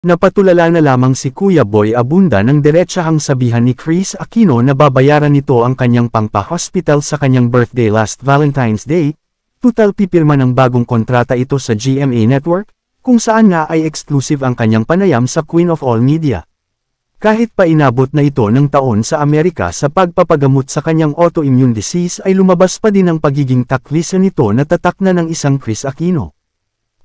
Napatulala na lamang si Kuya Boy Abunda ng diretsahang sabihan ni Chris Aquino na babayaran nito ang kanyang pangpa-hospital sa kanyang birthday last Valentine's Day, tutal pipirma ng bagong kontrata ito sa GMA Network, kung saan nga ay exclusive ang kanyang panayam sa Queen of All Media. Kahit pa inabot na ito ng taon sa Amerika sa pagpapagamot sa kanyang autoimmune disease ay lumabas pa din ang pagiging taklisa nito na tatak na ng isang Chris Aquino.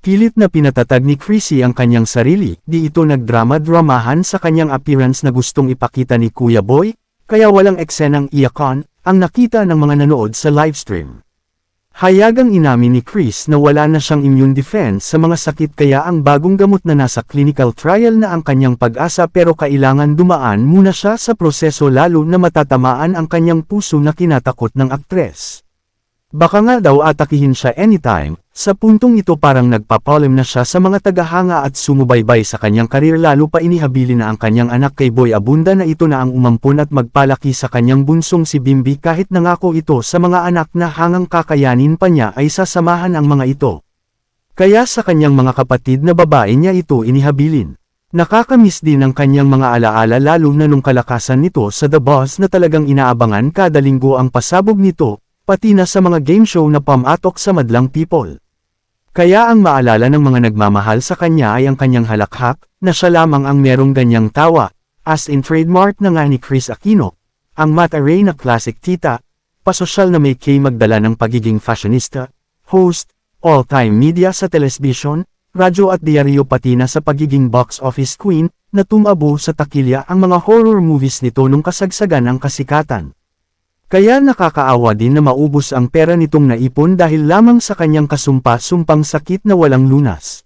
Pilit na pinatatag ni Chrissy ang kanyang sarili, di ito nagdrama-dramahan sa kanyang appearance na gustong ipakita ni Kuya Boy, kaya walang eksenang iyakan, ang nakita ng mga nanood sa livestream. Hayagang inamin ni Chris na wala na siyang immune defense sa mga sakit kaya ang bagong gamot na nasa clinical trial na ang kanyang pag-asa pero kailangan dumaan muna siya sa proseso lalo na matatamaan ang kanyang puso na kinatakot ng aktres. Baka nga daw atakihin siya anytime, sa puntong ito parang nagpapalim na siya sa mga tagahanga at sumubaybay sa kanyang karir lalo pa inihabilin na ang kanyang anak kay Boy Abunda na ito na ang umampun at magpalaki sa kanyang bunsong si Bimbi kahit nangako ito sa mga anak na hangang kakayanin pa niya ay sasamahan ang mga ito. Kaya sa kanyang mga kapatid na babae niya ito inihabilin. Nakakamiss din ang kanyang mga alaala lalo na nung kalakasan nito sa The Boss na talagang inaabangan kada linggo ang pasabog nito, pati na sa mga game show na pamatok sa madlang people. Kaya ang maalala ng mga nagmamahal sa kanya ay ang kanyang halakhak, na siya lamang ang merong ganyang tawa, as in trademark na nga ni Chris Aquino, ang mata ray na classic tita, pasosyal na may kay magdala ng pagiging fashionista, host, all-time media sa telesbisyon, radyo at diaryo pati na sa pagiging box office queen, na tumabo sa takilya ang mga horror movies nito nung kasagsagan ng kasikatan. Kaya nakakaawa din na maubos ang pera nitong naipon dahil lamang sa kanyang kasumpa-sumpang sakit na walang lunas.